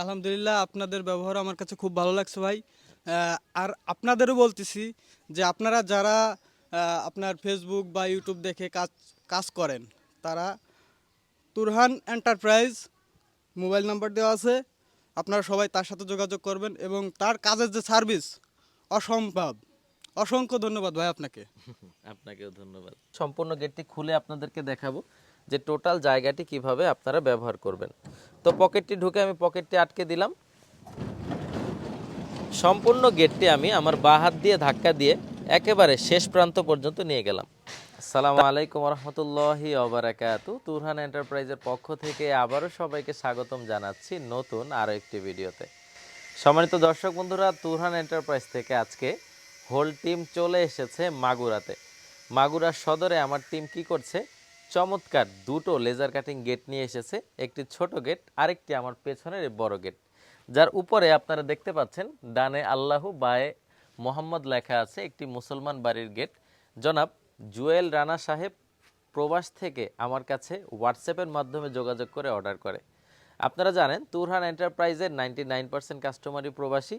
আলহামদুলিল্লাহ আপনাদের ব্যবহার আমার কাছে খুব ভালো লাগছে ভাই। আর আপনাদেরও বলতেছি যে আপনারা যারা আপনার ফেসবুক বা ইউটিউব দেখে কাজ কাজ করেন, তারা তুরহান এন্টারপ্রাইজ মোবাইল নাম্বার দেওয়া আছে। আপনারা সবাই তার সাথে যোগাযোগ করবেন এবং তার কাজের যে সার্ভিস, অসম্ভব। অসংখ্য ধন্যবাদ ভাই আপনাকে। আপনাকেও ধন্যবাদ। সম্পূর্ণ গেটটি খুলে আপনাদেরকে দেখাবো। যে টোটাল জায়গাটি কীভাবে আপনারা ব্যবহার করবেন। তো পকেটটি ঢুকে আমি পকেটটি আটকে দিলাম। সম্পূর্ণ গেটটি আমি আমার বাঁ হাত দিয়ে ধাক্কা দিয়ে একেবারে শেষ প্রান্ত পর্যন্ত নিয়ে গেলাম। আসসালামু আলাইকুম রহমতুল্লাহি ওবারাকাতু। তুরহান এন্টারপ্রাইজের পক্ষ থেকে আবারও সবাইকে স্বাগতম জানাচ্ছি নতুন আরও একটি ভিডিওতে। সম্মানিত দর্শক বন্ধুরা, তুরহান এন্টারপ্রাইজ থেকে আজকে হোল টিম চলে এসেছে মাগুরাতে। মাগুরা সদরে আমার টিম কি করছে? চমৎকার দুটো লেজার কাটিং গেট নিয়ে এসেছে, একটি ছোট গেট আরেকটি আমার পেছনের বড় গেট যার উপরে আপনারা দেখতে পাচ্ছেন, ডানে আল্লাহু, বায়ে মোহাম্মদ লেখা আছে একটি মুসলমান বাড়ির গেট জনাব জুয়েল রানা সাহেব প্রবাস থেকে আমার কাছে হোয়াটসঅ্যাপের মাধ্যমে যোগাযোগ করে অর্ডার করে। আপনারা জানেন, তুরহান এন্টারপ্রাইজের নাইনটি নাইন পার্সেন্ট কাস্টমারই প্রবাসী।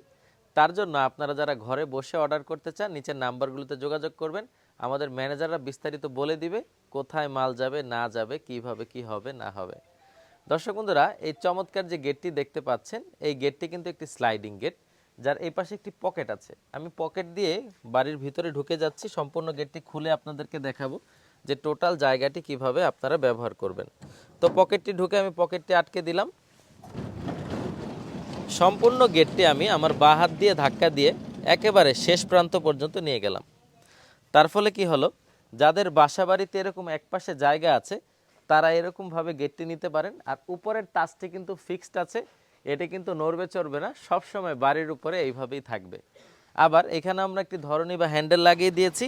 তার জন্য আপনারা যারা ঘরে বসে অর্ডার করতে চান, নিচের নাম্বারগুলোতে যোগাযোগ করবেন। আমাদের ম্যানেজাররা বিস্তারিত বলে দিবে কোথায় মাল যাবে, না যাবে, কীভাবে, কি হবে, না হবে। দর্শক বন্ধুরা, এই চমৎকার যে গেটটি দেখতে পাচ্ছেন, এই গেটটি কিন্তু একটি স্লাইডিং গেট, যার এই পাশে একটি পকেট আছে। আমি পকেট দিয়ে বাড়ির ভিতরে ঢুকে যাচ্ছি, সম্পূর্ণ গেটটি খুলে আপনাদেরকে দেখাবো যে টোটাল জায়গাটি কীভাবে আপনারা ব্যবহার করবেন। তো পকেটটি ঢুকে আমি পকেটটি আটকে দিলাম। সম্পূর্ণ গেটটি আমি আমার বাঁ হাত দিয়ে ধাক্কা দিয়ে একেবারে শেষ প্রান্ত পর্যন্ত নিয়ে গেলাম। তার ফলে কি হলো? যাদের বাসা বাড়িতে এরকম একপাশে জায়গা আছে, তারা এরকমভাবে গেটটি নিতে পারেন। আর উপরের টাচটি কিন্তু ফিক্সড আছে। এটা কিন্তু নড়বে চড়বে না। সব সময় বাড়ির উপরে এইভাবেই থাকবে। আবার এখানে আমরা একটি ধরনী বা হ্যান্ডেল লাগিয়ে দিয়েছি।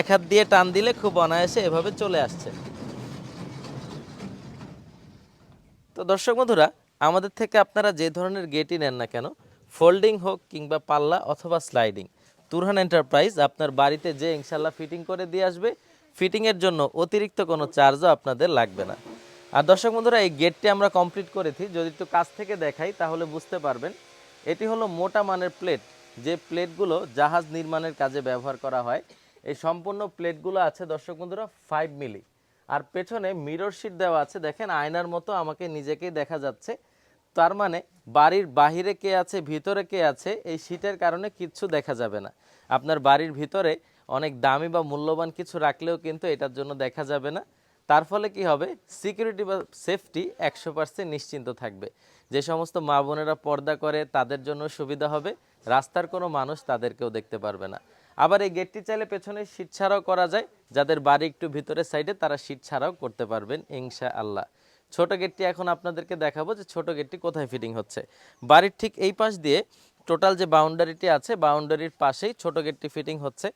এক হাত দিয়ে টান দিলে খুব অনায়াসে এভাবে চলে আসছে। তো দর্শক বন্ধুরা, আমাদের থেকে আপনারা যে ধরনের গেটই নেন না কেন ফোল্ডিং হোক কিংবা পাল্লা অথবা স্লাইডিং তুরহান এন্টারপ্রাইজ আপনার বাড়িতে যে ইনশাল্লাহ ফিটিং করে দিয়ে আসবে ফিটিংয়ের জন্য অতিরিক্ত কোনো চার্জও আপনাদের লাগবে না। আর দর্শক বন্ধুরা, এই গেটটি আমরা কমপ্লিট করেছি। যদি একটু কাছ থেকে দেখাই, তাহলে বুঝতে পারবেন, এটি হলো মোটা মানের প্লেট। যে প্লেটগুলো জাহাজ নির্মাণের কাজে ব্যবহার করা হয়, এই সম্পূর্ণ প্লেটগুলো আছে দর্শক বন্ধুরা ফাইভ মিলি আর পেছনে মিরর শিট দেওয়া আছে। দেখেন, আয়নার মতো আমাকে নিজেকেই দেখা যাচ্ছে। তার মানে বাড়ির বাহিরে কে আছে, ভিতরে কে আছে, এই শীতের কারণে কিচ্ছু দেখা যাবে না। আপনার বাড়ির ভিতরে অনেক দামি বা মূল্যবান কিছু রাখলেও কিন্তু এটার জন্য দেখা যাবে না। তার ফলে কি হবে? সিকিউরিটি বা সেফটি একশো পার্সেন্ট নিশ্চিন্ত থাকবে। যে সমস্ত মা বোনেরা পর্দা করে, তাদের জন্য সুবিধা হবে। রাস্তার কোনো মানুষ তাদেরকেও দেখতে পারবে না। আবার এই গেটটি চাইলে পেছনে শীট ছাড়াও করা যায়। যাদের বাড়ি একটু ভিতরের সাইডে তারা শীট ছাড়াও করতে পারবেন ইনশা আল্লাহ ছোট গেটটি এখন আপনাদেরকে দেখাবো যে ছোট গেটটি কোথায় ফিটিং হচ্ছে। বাড়ির ঠিক এই পাশ দিয়ে টোটাল যে বাউন্ডারিটি আছে বাউন্ডারির পাশেই ছোট গেটটি ফিটিং হচ্ছে।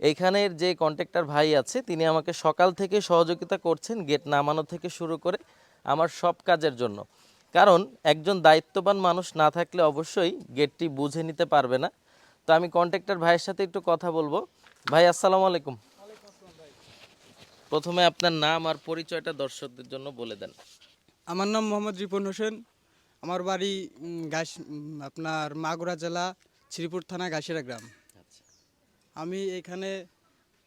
এইখানের যে কন্ট্রাক্টর ভাই আছে, তিনি আমাকে সকাল থেকে সহযোগিতা করছেন গেট নামানো থেকে শুরু করে আমার সব কাজের জন্য। কারণ একজন দায়িত্ববান মানুষ না থাকলে অবশ্যই গেটটি বুঝে নিতে পারবে না। তো আমি কন্ট্রাক্টর ভাইয়ের সাথে একটু কথা বলব। ভাই, আসসালামু আলাইকুম। প্রথমে আপনার নাম আর পরিচয়টা দর্শকদের জন্য বলে দেন। আমার নাম মোহাম্মদ রিপন হোসেন। আমার বাড়ি গাছ আপনার মাগুরা জেলা শ্রীপুর থানা গাছেরা গ্রাম। আচ্ছা। আমি এখানে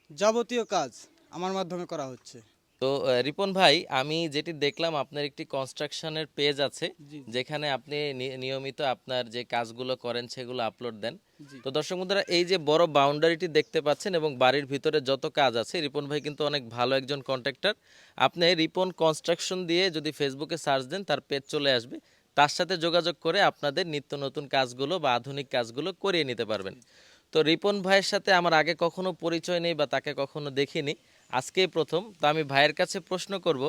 যাবতীয় কাজ আমার মাধ্যমে করা হচ্ছে। তো রিপন ভাই আমি যেটি দেখলাম আপনার একটি কনস্ট্রাকশনের পেজ আছে যেখানে আপনি নিয়মিত আপনার যে কাজগুলো করেন সেগুলো আপলোড দেন। তো দর্শক বন্ধুরা এই যে বড় বাউন্ডারিটি দেখতে পাচ্ছেন এবং বাড়ির ভিতরে যত কাজ আছে রিপন ভাই কিন্তু অনেক ভালো একজন কন্ট্রাক্টর আপনি রিপন কনস্ট্রাকশন দিয়ে যদি ফেসবুকে সার্চ দেন তার পেজ চলে আসবে। তার সাথে যোগাযোগ করে আপনাদের নিত্য নতুন কাজগুলো বা আধুনিক কাজগুলো করিয়ে নিতে পারবেন। তো রিপন ভাইয়ের সাথে আমার আগে কখনো পরিচয় নেই বা তাকে কখনো দেখিনি, আজকেই প্রথম। তো আমি ভাইয়ের কাছে প্রশ্ন করব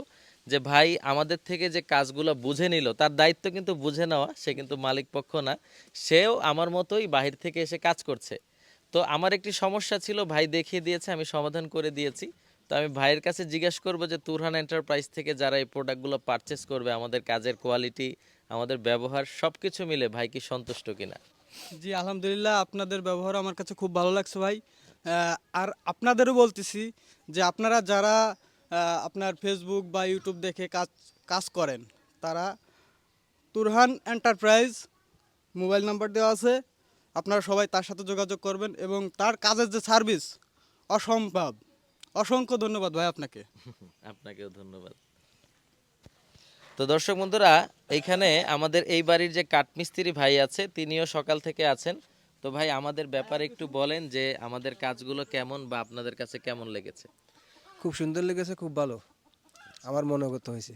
যে, ভাই, আমাদের থেকে যে কাজগুলো বুঝে নিল, তার দায়িত্ব কিন্তু বুঝে নেওয়া, সে কিন্তু মালিক পক্ষ না, সেও আমার মতোই বাহির থেকে এসে কাজ করছে। তো আমার একটি সমস্যা ছিল, ভাই দেখিয়ে দিয়েছে, আমি সমাধান করে দিয়েছি। তো আমি ভাইয়ের কাছে জিজ্ঞেস করব যে, তুরহান এন্টারপ্রাইজ থেকে যারা এই প্রোডাক্টগুলো পারচেস করবে, আমাদের কাজের কোয়ালিটি, আমাদের ব্যবহার সব কিছু মিলে ভাই কি সন্তুষ্ট কিনা? জি, আলহামদুলিল্লাহ আপনাদের ব্যবহার আমার কাছে খুব ভালো লাগছে ভাই। আর আপনাদেরও বলতেছি যে আপনারা যারা আপনার ফেসবুক বা ইউটিউব দেখে কাজ কাজ করেন, তারা তুরহান এন্টারপ্রাইজ মোবাইল নাম্বার দেওয়া আছে। আপনারা সবাই তার সাথে যোগাযোগ করবেন এবং তার কাজের যে সার্ভিস, অসম্ভব। অসংখ্য ধন্যবাদ ভাই আপনাকে। আপনাকেও ধন্যবাদ। তো দর্শক বন্ধুরা এইখানে আমাদের এই বাড়ির যে কাঠমিস্ত্রি ভাই আছে তিনিও সকাল থেকে আছেন। তো ভাই আমাদের ব্যাপারে একটু বলেন যে আমাদের কাজগুলো কেমন বা আপনাদের কাছে কেমন লেগেছে? খুব সুন্দর লেগেছে খুব ভালো। আমার মনোগত হয়েছে।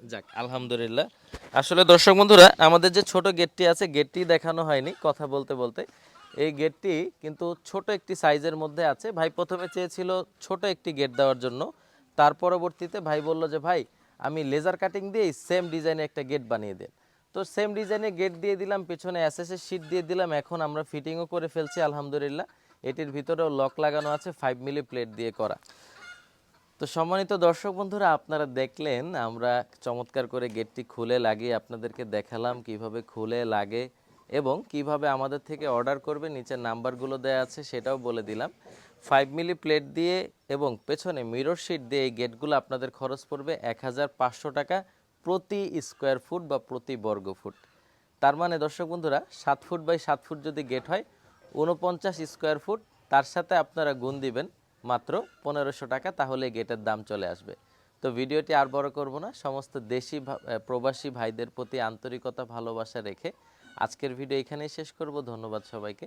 যাক আলহামদুলিল্লাহ। আসলে দর্শক বন্ধুরা আমাদের যে ছোট গেটটি আছে গেটটি দেখানো হয়নি কথা বলতে বলতে। এই গেটটি কিন্তু ছোট একটি সাইজের মধ্যে আছে। ভাই প্রথমে চেয়েছিল ছোট একটি গেট দেওয়ার জন্য। তার পরবর্তীতে ভাই বলল যে ভাই আমি লেজার কাটিং দিয়েই সেম ডিজাইনে একটা গেট বানিয়ে দেন তো সেম ডিজাইনে গেট দিয়ে দিলাম, পেছনে এসএসএস শিট দিয়ে দিলাম, এখন আমরা ফিটিংও করে ফেলছি, আলহামদুলিল্লাহ। এটির ভিতরেও লক লাগানো আছে ফাইভ মিলি প্লেট দিয়ে করা। তো সম্মানিত দর্শক বন্ধুরা, আপনারা দেখলেন, আমরা চমৎকার করে গেটটি খুলে লাগিয়ে আপনাদেরকে দেখালাম কীভাবে খুলে লাগে এবং কীভাবে আমাদের থেকে অর্ডার করবে, নিচের নাম্বারগুলো দেওয়া আছে, সেটাও বলে দিলাম। ফাইভ মিলি প্লেট দিয়ে এবং পেছনে মিরর শিট দিয়ে এই গেটগুলো আপনাদের খরচ পড়বে এক হাজার পাঁচশো টাকা প্রতি স্কোয়ার ফুট বা প্রতি বর্গ ফুট তার মানে দর্শক বন্ধুরা, সাত ফুট বাই সাত ফুট যদি গেট হয় উনপঞ্চাশ স্কোয়ার ফুট তার সাথে আপনারা গুণ দিবেন মাত্র পনেরোশো টাকা, তাহলে গেটের দাম চলে আসবে। তো ভিডিওটি আর বড় করব না, সমস্ত দেশি প্রবাসী ভাইদের প্রতি আন্তরিকতা, ভালোবাসা রেখে আজকের ভিডিও এখানেই শেষ করব। ধন্যবাদ সবাইকে।